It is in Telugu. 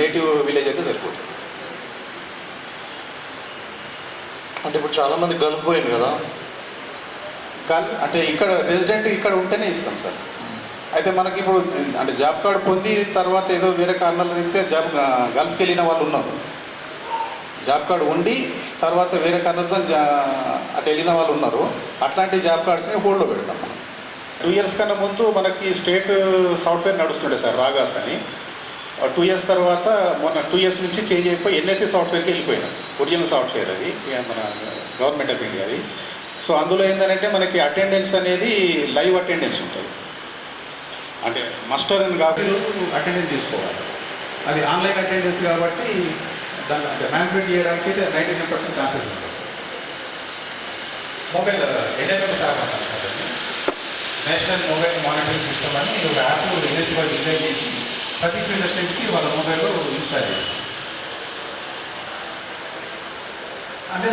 నేటివ్ విలేజ్ అయితే సరిపోతుంది. అంటే ఇప్పుడు చాలామంది గలిపోయింది కదా. కానీ అంటే ఇక్కడ రెసిడెంట్ ఇక్కడ ఉంటేనే ఇస్తాం సార్. అయితే మనకి ఇప్పుడు అంటే జాబ్ కార్డ్ పొంది తర్వాత ఏదో వేరే కారణాలు ఇస్తే జాబ్ గల్ఫ్కి వెళ్ళిన వాళ్ళు ఉన్నారు. జాబ్ కార్డ్ ఉండి తర్వాత వేరే కారణాలతో జా అటు వెళ్ళిన వాళ్ళు ఉన్నారు. అట్లాంటి జాబ్ కార్డ్స్ని హోల్డ్లో పెడతాం టూ ఇయర్స్ కన్నా ముందు మనకి స్టేట్ సాఫ్ట్వేర్ నడుస్తుండే సార్ రాగాస్ అని. టూ ఇయర్స్ తర్వాత మొన్న టూ ఇయర్స్ నుంచి చేంజ్ అయిపోయి ఎన్ఎస్సి సాఫ్ట్వేర్కి వెళ్ళిపోయినాం. ఒరిజినల్ సాఫ్ట్వేర్ అది మన గవర్నమెంట్ ఆఫ్ ఇండియా అది. సో అందులో ఏంటంటే మనకి అటెండెన్స్ అనేది లైవ్ అటెండెన్స్ ఉంటుంది. అంటే మస్టర్ అని కాబట్టి అటెండెన్స్ తీసుకోవాలి. అది ఆన్లైన్ అటెండెన్స్ కాబట్టి దాన్ని అంటే మ్యాన్ఫిట్ చేయడానికి నైంటీ నైన్ పర్సెంట్ ఛాన్సెస్ ఉంటుంది మొబైల్ ఎన్ఎంఎస్ యాప్ అంటారు sir national mobile monitoring system అని ఒక యాప్ ఎన్ఎస్సీ వాళ్ళు డిజైన్ చేసి ప్రతి ఫీల్డ్ స్టేట్కి వాళ్ళ మొబైల్లో ఇన్స్టాల్ చేయాలి అంటే